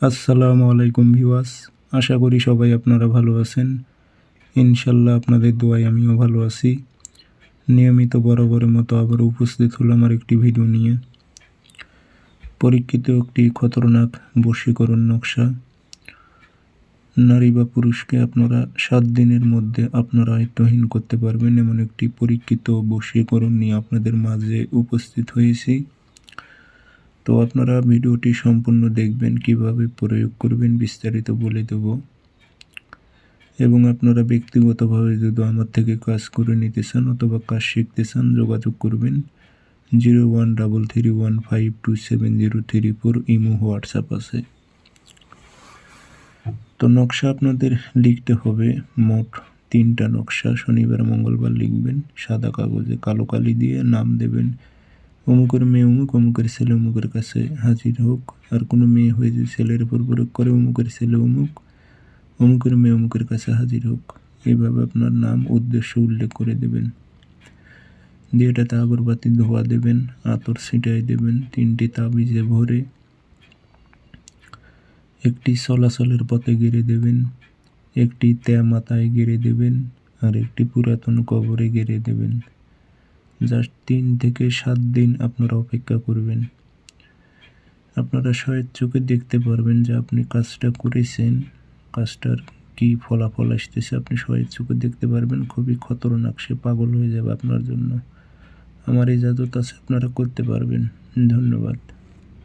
আসসালামু আলাইকুম ভিওয়াস আশা করি সবাই আপনারা ভালো আছেন। ইনশাল্লাহ আপনাদের দোয়ায় আমিও ভালো আছি। নিয়মিত বরাবরের মতো আবার উপস্থিত হলাম আর একটি ভিডিও নিয়ে। পরীক্ষিত একটি খতরনাক বশীকরণ নকশা। নারী বা পুরুষকে আপনারা সাত দিনের মধ্যে আপনারা আয়ত্তহীন করতে পারবেন, এমন একটি পরীক্ষিত বশীকরণ নিয়ে আপনাদের মাঝে উপস্থিত হয়েছি। তো আপনারা ভিডিওটি সম্পূর্ণ দেখবেন, কীভাবে প্রয়োগ করবেন বিস্তারিত বলে দেব। এবং আপনারা ব্যক্তিগতভাবে যদি আমার থেকে কাজ করে নিতে চান অথবা কাজ শিখতে চান, যোগাযোগ করবেন zero one double three one five two seven zero three four imo WhatsApp আছে। তো নকশা আপনাদের লিখতে হবে, মোট তিনটা নকশা শনিবার মঙ্গলবার লিখবেন, সাদা কাগজে কালো কালি দিয়ে নাম দেবেন অমুকের মেয়ে অমুক, অমুকের ছেলে অমুকের কাছে হাজির হোক। আর কোনো মেয়ে হয়ে যদি ছেলের উপর প্রয়োগ করে, অমুকের ছেলে অমুক, অমুকের মেয়ে অমুকের কাছে হাজির হোক। এইভাবে আপনার নাম, উদ্দেশ্য উল্লেখ করে দেবেন। দিয়ে এটাতে আগরবাতি ধোয়া দেবেন, আতর ছিটাই দেবেন, তিনটি তাবিজে ভরে একটি চলাচলের পথে গেড়ে দেবেন, একটি ত্যা মাথায় গেড়ে দেবেন, আর একটি পুরাতন কবরে গেড়ে দেবেন। জাস্ট তিন থেকে সাত দিন আপনারা অপেক্ষা করবেন। আপনারা সয়ের চোখে দেখতে পারবেন যে আপনি কাজটা করেছেন, কাজটার কি ফলাফল আসতেছে। আপনি সয়ের চোখে দেখতে পারবেন, খুবই খতরনাক সে পাগল হয়ে যাবে আপনার জন্য। আমার এই জাদুত আছে আপনারা করতে পারবেন। ধন্যবাদ।